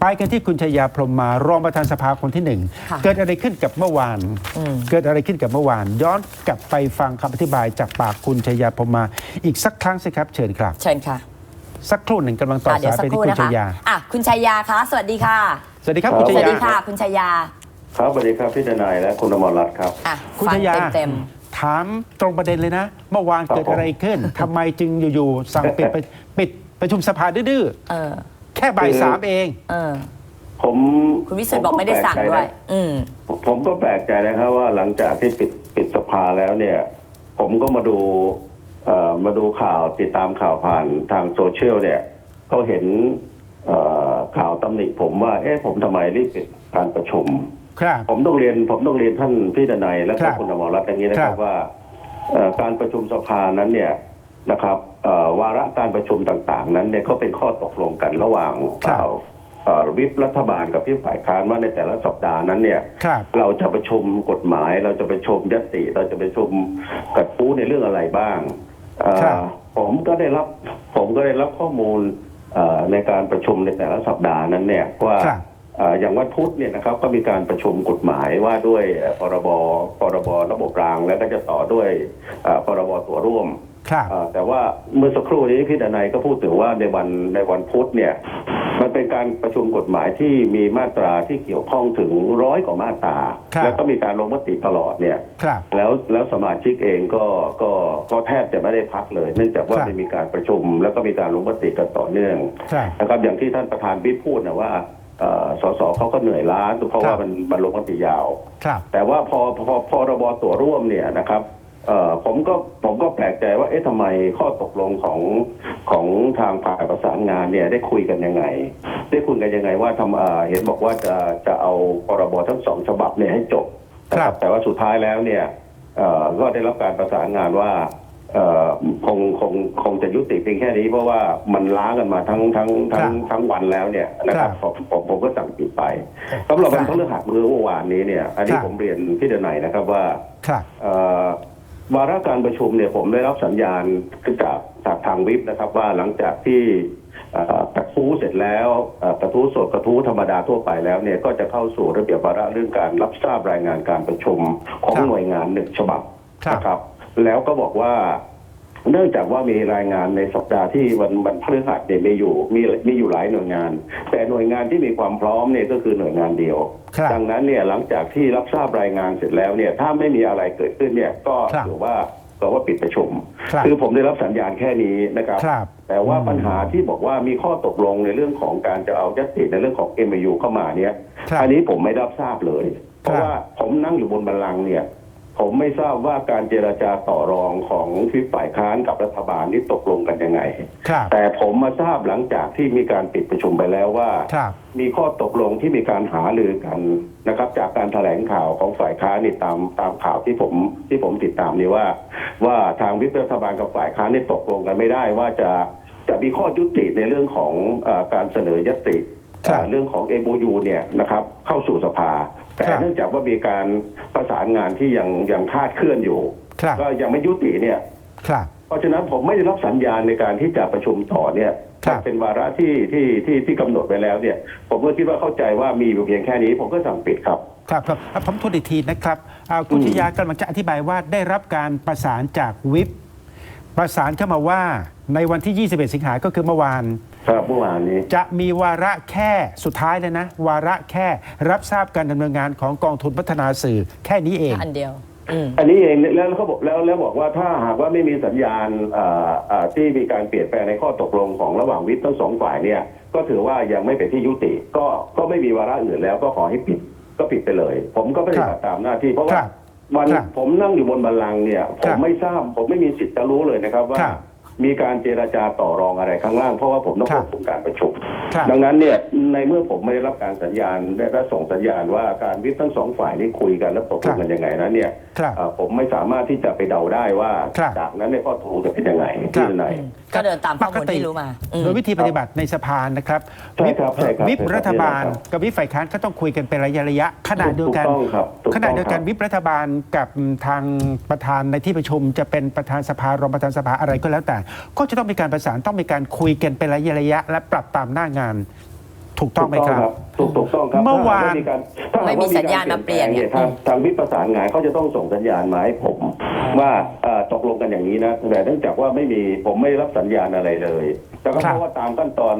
ไปกันที่คุณชยาพรหมมารองประธานสภาคนที่หนึ่งค่ะเกิดอะไรขึ้นกับเมื่อวาน อืม เกิดอะไรขึ้นกับเมื่อวาน ย้อนกลับไปฟังคำอธิบายจากปากคุณชยาพรหมมา อีกสักครั้งสิครับเชิญครับ เชิญค่ะสักครู่หนึ่งกำลังต่ออะเดี๋ยวสายสักไปครู่ที่คุณนะชคะยา อะคุณชัยยาคะสวัสดีค่ะ สวัสดีครับครับคุณชสวัสยา ดีค่ะ คุณชัยยาครับสวัสดีครับพี่ทนายและคุณอมรรัตน์ครับ อะคุณฟัชงยาเต็ม ถามตรงประเด็นเลยนะ เมื่อวานครับ เกิดอะไรขึ้นทำไมจึงอยู่ๆสั่งปิดไปปิดประชุมสภาดื้อๆเออๆ แค่บ่ายสามเอง เออ ผมคุณวิสุทธ์บอกไม่ได้สั่งด้วย อืม ผมผมก็แปลกใจนะครับว่าหลังจากที่ปิดปิดสภาแล้วเนี่ย ผมก็มาดูเอ่อมาดูข่าวติดตามข่าวผ่านทางโซเชียลเนี่ยก็เห็นเอ่อข่าวตำหนิผมว่า เอ๊ะผมทำไมรีบปิดการประชุม ครับ ผมต้องเรียนผมต้องเรียนท่านพี่ดนัยและครัก็บคุณอมรรัตน์อย่างนี้นะคครัรับบว่าเอ่อการประชุมสภานั้นเนี่ย นะครับเอ่อวาระการประชุมต่างๆ นั้นเนี่ยก็เป็นข้อตกลงกันระหว่างครับเอ่อเอ่อวิปรัฐบาลกับพี่ฝ่ายค้านว่าในแต่ละสัปดาห์นั้นเนี่ยครับเราจะประชุมกฎหมาย เราจะประชุมยติ เราจะประชุมกระทู้ในเรื่องอะไรบ้างเอ่อครับผมก็ได้รับผมก็ได้รับข้อมูลเอ่อในการประชุมในแต่ละสัปดาห์นั้นเนี่ยว่าครับเอ่ออย่างวันพุธเนี่ยนะครับก็มีการประชุมกฎหมายว่าด้วยเอ่อพรบพรบระบบราง แล้วก็จะต่อด้วยเอ่อพรบตัวร่วม ครับเอ่อแต่ว่าเมื่อสักครู่นี้พี่ดนัยก็พูดถึงว่าในวันในวันพุธเนี่ย มันเป็นการประชุมกฎหมายที่มีมาตราที่เกี่ยวข้องถึงร้อยกว่ามาตรา ครับ แล้วก็มีการลงมติตลอดเนี่ย ครับ แล้วแล้วสมาชิกเองก็ก็ก็แทบจะไม่ได้พักเลย เนื่องจากว่าครับไม่มีการประชุม แล้วก็มีการลงมติกันต่อเนื่องครับ นะครับอย่างที่ท่านประธานบิ๊กพูดนะว่าเอ่อสสเขาก็เหนื่อยล้าเพราะครัว่าบมันมันลงมติยาว ครับ แต่ว่าพอพอพอรบตัวร่วมเนี่ยนะครับ เอ่อผมก็ผมก็แปลกใจว่าเอ๊ะทำไมข้อตกลงของของทางฝ่ายประสานงานเนี่ยได้คุยกันยังไง ได้คุยกันยังไงว่าทำเอ่อเห็นบอกว่าจะจะเอาพรบทั้งสองฉบับเนี่ยให้จบนะคครัรับบแต่ว่าสุดท้ายแล้วเนี่ยเอ่อก็ได้รับการประสานงานว่าเอ่อคงคงคงจะยุติเพียงแค่นี้ เพราะว่ามันล้ากันมาทั้งทั้งทั้งทั้งวันแล้วเนี่ยนะครับครับผมผมผมก็สั่งปิดไปสำหรับวันพฤหัสมื้อเมื่อวานนี้เนี่ย อันนี้ครับผมเรียนพี่เดนัยนะครับว่าครับ เอ่อ วาระการประชุมเนี่ยผมได้รับสัญญาณจากจากทางวิปนะครับ ว่าหลังจากที่เอ่อกระทู้เสร็จแล้วเอ่อกระทู้สดกระทู้ธรรมดาทั่วไปแล้วเนี่ยก็จะเข้าสู่ระเบียบวาระเรื่องการรับทราบรายงานการประชุมของครับหน่วยงานหนึ่งฉบับครับนะครับ แล้วก็บอกว่า เนื่องจากว่ามีรายงานในสัปดาห์ที่วันวันพฤหัสเนี่ยมีอยู่มีมีอยู่หลายหน่วยงาน แต่หน่วยงานที่มีความพร้อมเนี่ยก็คือหน่วยงานเดียว ครับดังนั้นเนี่ยหลังจากที่รับทราบรายงานเสร็จแล้วเนี่ยถ้าไม่มีอะไรเกิดขึ้นเนี่ยก็ครับถือว่าก็ว่าปิดประชุมครับอผมได้รับสัญญาณแค่นี้นะครับครับ แต่ว่าปัญหาที่บอกว่ามีข้อตกลงในเรื่องของการจะเอายติในเรื่องของ MU เข้ามาเนี่ยครับอันนี้ผมไม่รับทราบเลย เพราะครับว่าผมนั่งอยู่บนบัลลังก์เนี่ย ผมไม่ทราบว่าการเจรจาต่อรองของที่ฝ่ายค้านกับรัฐบาลนี่ตกลงกันยังไง ครับ แต่ผมมาทราบหลังจากที่มีการปิดประชุมไปแล้วว่า ครับ มีข้อตกลงที่มีการหารือกันนะครับ จากการแถลงข่าวของฝ่ายค้านนี่ตามตามข่าวที่ผมที่ผมติดตามนี่ว่า ว่าทางวิปรัฐบาลกับฝ่ายค้านนี่ตกลงกันไม่ได้ว่าจะจะมีข้อยุติในเรื่องของเออการเสนอยติ ครับเอ่อเรื่องของ MOU เนี่ยนะครับเข้าสู่สภา แต่ครับเนื่องจากว่ามีการประสานงานที่ยังยังคลาดเคลื่อนอยู่ ครับ ก็ยังไม่ยุติเนี่ย ครับ เพราะฉะนั้นผมไม่ได้รับสัญญาณในการที่จะประชุมต่อเนี่ยครับ มันเป็นวาระที่ที่ที่ที่กำหนดไว้แล้วเนี่ย ผมก็คิดว่าเข้าใจว่ามีอยู่เพียงแค่นี้ ผมก็สั่งปิดครับ ครับครับอะผมทวนอีกทีนะครับอ่าคุณอืมชยากำลังจะอธิบายว่าได้รับการประสานจากวิปประสานเข้ามาว่าในวันที่ 21 สิงหาก็คือเมื่อวาน ครับเมื่อวานนี้ จะมีวาระแค่สุดท้ายเลยนะ วาระแค่รับทราบการดำเนินงานของกองทุนพัฒนาสื่อแค่นี้เอง อันเดียว อืม อันนี้เองเนี่ยแล้วเขาบอกแล้วแล้วบอกว่าถ้าหากว่าไม่มีสัญญาณเอ่อเอ่อที่มีการเปลี่ยนแปลงในข้อตกลงของระหว่างวิปทั้งสองฝ่ายเนี่ย ก็ถือว่ายังไม่เป็นที่ยุติ ก็ก็ไม่มีวาระอื่นแล้วก็ขอให้ปิดก็ปิดไปเลย ผมก็ปฏิบัติตามหน้าที่เพราะคว่ารับ วันครับผมนั่งอยู่บนบัลลังก์เนี่ย ผครัมบไม่ทราบผมไม่มีสิทธิ์จะรู้เลยนะครับว่า ครับ มีการเจราจาต่อรองอะไรข้างล่างเพราะว่าผมต้องครัควบบคุมการประชุมครับดังนั้นเนี่ยในเมื่อผมไม่ได้รับการสัญญาณและส่งสัญญาณว่าการวิปทั้งสองฝ่ายนี่คุยกันและตกลงกันยังไงนั้นเนี่ยครับเอ่อผมไม่สามารถที่จะไปเดาได้ว่าครับจากนั้นในยข้อตกลงจะเป็นยังไงครัที่บไหนก็เดินตามข้อมูลปกติที่รู้มาอืมโดยวิธีปฏิบัติในสภานะครับใช่ครับใช่ครับวิปใช่ครับรัฐบาลใช่ครับกับวิปฝ่ายค้านก็ต้องคุยกันเป็นระยะระยะขณะเดียวกันถูกต้องครับถูกต้องขณะเดียวกันครับวิปรัฐบาลกับทางประธานในที่ประชุมจะเป็นประธานสภารองประธานสภาอะไรก็แล้วแต่ก็จะต้องมีการประสานต้องมีการคุยกันเป็นระยะระยะ และปรับตามหน้างานถูกต้องไหมครับ ถูกถูกต้องครับเมื่อวานถ้หกการถ้าหกไม่มีว่สัญญาณมาเปลี่ยนกรปแปลงทางทางวิปประสานงานเขาจะต้องส่งสัญญาณมาให้ผม ว่าเอ่อตกลงกันอย่างนี้นะแต่เนื่องจากว่าไม่มีผมไม่ได้รับสัญญาณอะไรเลย แต่ก็ครัเพบราะว่าตามขั้นตอน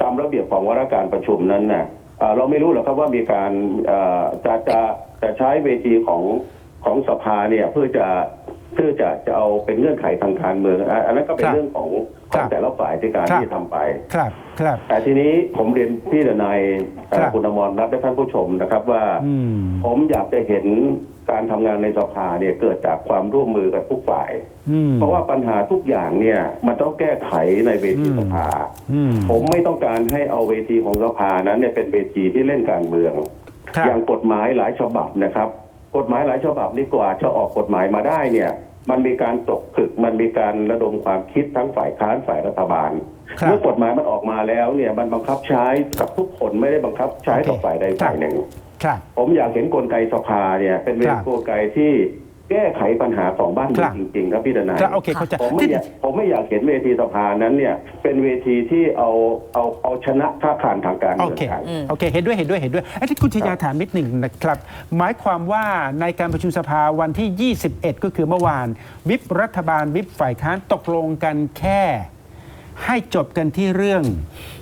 ตามระเบียบของวาระการประชุมนั้นน่ะเอ่อเราไม่รู้หรอกครับว่ามีการเอ่อจะจะจะใช้เวทีของของสภาเนี่ยเพื่อจะ เพื่อจะจะเอาเป็นเงื่อนไขทางการเมืองอะอันนั้นก็เป็นครับเรื่องของขครัองบแต่ละฝ่ายในการครับ ที่จะทำไป ครับครับ แต่ทีนี้ผมเรียนพี่ดนายเอ่อครับ คุณอมรรัตน์และท่านผู้ชมนะครับว่า อืม ผมอยากจะเห็นการทำงานในสภาเนี่ยเกิดจากความร่วมมือกับทุกฝ่าย อืม เพราะว่าปัญหาทุกอย่างเนี่ยมันต้องแก้ไขในเวทีอืม สภา อืมผมไม่ต้องการให้เอาเวทีของสภานั้นเนี่ยเป็นเวทีที่เล่นการเมือง ครับ อย่างกฎหมายหลายฉบับนะครับ กฎหมายหลายฉบับนี่กว่าจะออกกฎหมายมาได้เนี่ย มันมีการตกผลึกมันมีการระดมความคิดทั้งฝ่ายค้านฝ่ายรัฐบาลครับเมื่อกฎหมายมันออกมาแล้วเนี่ยมันบังคับใช้กับทุกคนไม่ได้บังคับใช้กับโอเคฝ่ายใดฝ่ายหนึ่งครับผมอยากเห็นกลไกสภาเนี่ย เป็นเวครัทีบกลไกที่ แก้ไขปัญหาของบ้านเมืคอรังบจริงๆครับพี่ดนายครับโอเคเข้าใจผมไม่ที่อยากผมไม่อยากเห็นเวทีสภานั้นเนี่ย เป็นเวทีที่เอาเอาเอาชนะท่าขานทางการโอเมืองเคกันอืมโอเค เห็นด้วยเห็นด้วยเห็นด้วยไอ้ที่คุณชยาถามนิดหนึ่งนะครับ หมายความว่าในการประชุมสภาวันที่ 21 ก็คือเมื่อวาน วิปรัฐบาลวิปฝ่ายค้านตกลงกันแค่ ให้จบกันที่เรื่อง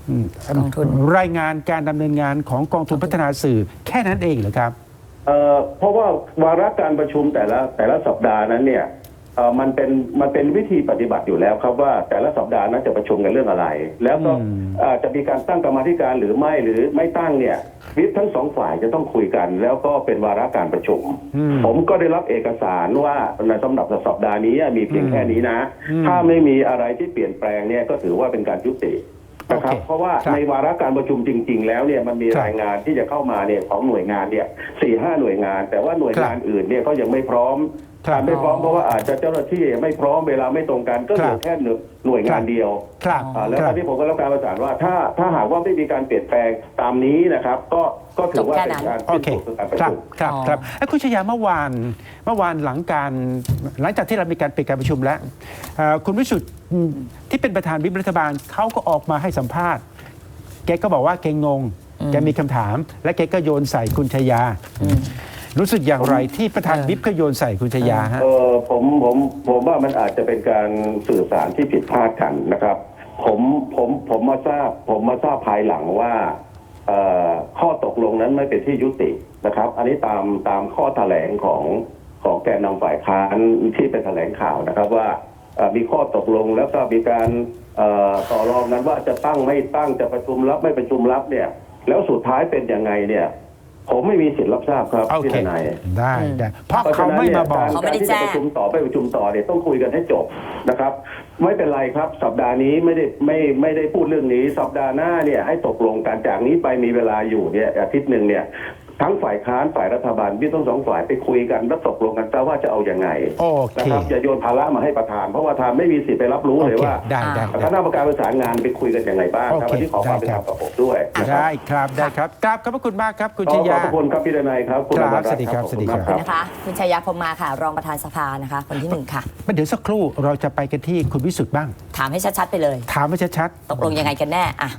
อืมกองทุนรายงานการดำเนินงานของกองทุนพัฒนาสื่อแค่นั้นเองเหรอครับ เอ่อเพราะว่าวาระการประชุมแต่ละแต่ละสัปดาห์นั้นเนี่ยเอ่อมันเป็นมันเป็นวิธีปฏิบัติอยู่แล้วครับว่าแต่ละสัปดาห์นั้นจะประชุมกันเรื่องอะไร แล้วก็อืม เอ่อจะมีการตั้งกรรมาธิการหรือไม่หรือไม่ตั้งเนี่ยวิปทั้งสองฝ่ายจะต้องคุยกัน แล้วก็เป็นวาระการประชุม อืม ผมก็ได้รับเอกสารว่าในสำหรับสัปดาห์นี้มีเพียงแค่นี้นะ อืม ถ้าไม่มีอะไรที่เปลี่ยนแปลงเนี่ยก็ถือว่าเป็นการยุติ นะครับโอเคเพราะว่าครับในวาระการประชุมจริง ๆ แล้วเนี่ยมันมีครับรายงานที่จะเข้ามาเนี่ยของหน่วยงานเนี่ยสี่ห้าหน่วยงาน แต่ว่าหน่วยงานอื่นเนี่ยก็ยังไม่พร้อมครับ การไม่พร้อมเพราะว่าอาจจะเจ้าหน้าที่ไม่พร้อมเวลาไม่ตรงกันก็เหลืครัอบแค่หน่วยหน่วยงานเดียวครับอ่าแล้วคตรัอบนนี้ผมก็รับการประสานว่าถ้าถ้าหากว่าไม่มีการเปลี่ยนแปลงตามนี้นะครับ ก็ก็ถือว่าเป็นการโอสิ้นเคสุดการประครับชุมครับอ๋อครับไอ้คุณชยาเมื่อวานเมื่อวานหลังการหลังจากที่เรามีการปิดการประชุมแล้วเอ่อคุณวิสุทธิ์อืมที่เป็นประธานวิปรัฐบาลเขาก็ออกมาให้สัมภาษณ์ แกก็บอกว่าแกงงแกมีคำถาม และแกก็โยนใส่คุณชยา รู้สึกอย่างไรที่ประธานเออวิปก็โยนใส่คุณชยาฮะ เออผมผมผมว่ามันอาจจะเป็นการสื่อสารที่ผิดพลาดกันนะครับ ผมผมผมมาทราบ ผมมาทราบภายหลังว่าเอ่อข้อตกลงนั้นไม่เป็นที่ยุตินะครับ อันนี้ตามตามข้อแถลงของของแกนนำฝ่ายค้านที่เป็นแถลงข่าวนะครับว่าเอ่อมีข้อตกลงแล้วก็มีการเอ่อต่อรองนั้นว่าจะตั้งไม่ตั้งจะประชุมรับไม่ประชุมรับเนี่ย แล้วสุดท้ายเป็นยังไงเนี่ย ผมไม่มีสิทธิ์รับทราบครับโอพี่เค ทนายได้ได้เพราะเพราะเขาฉะนั้นไม่เนี่ยมาบอกการเขาไม่ได้การที่แจ้จะงประชุมต่อไปประชุมต่อเนี่ยต้องคุยกันให้จบนะครับ ไม่เป็นไรครับ สัปดาห์นี้ไม่ได้ไม่ไม่ได้พูดเรื่องนี้ สัปดาห์หน้าเนี่ยให้ตกลงกันจากนี้ไปมีเวลาอยู่เนี่ยอาทิตย์หนึ่งเนี่ย ทั้งฝ่ายค้านฝ่ายรัฐบาลพี่ต้องสองฝ่ายไปคุยกันแล้วตกลงกันซะว่าจะเอาอย่างไงโอนะเคครับอย่าโยนภาระมาให้ประธาน เพราะว่าประธานไม่มีสิทธิ์ไปรับรู้โอเลยเคว่าได้ได้คณะกรรมการประสานงานไปคุยกันอย่างไรบ้างครับโอเควันนี้ขอความเป็นธรรมกับผมด้วยนะครับได้ครับได้ครับกราบขอบพระคุณมากครับคุณขชอขยาอบพระคุณครับพี่ดนัยครับคุณครับอมรัตน์สวัสดีครับขอณสวัสดีครับมากนะคะคุณชัยยาพรหมาค่ะ รองประธานสภานะคะคนที่หนึ่งค่ะเดี๋ยวสักครู่เราจะไปกันที่คุณวิสุทธ์บ้าง ถามให้ชัดๆไปเลย ถามมาชัดตกลงยังไงกันแน่อะ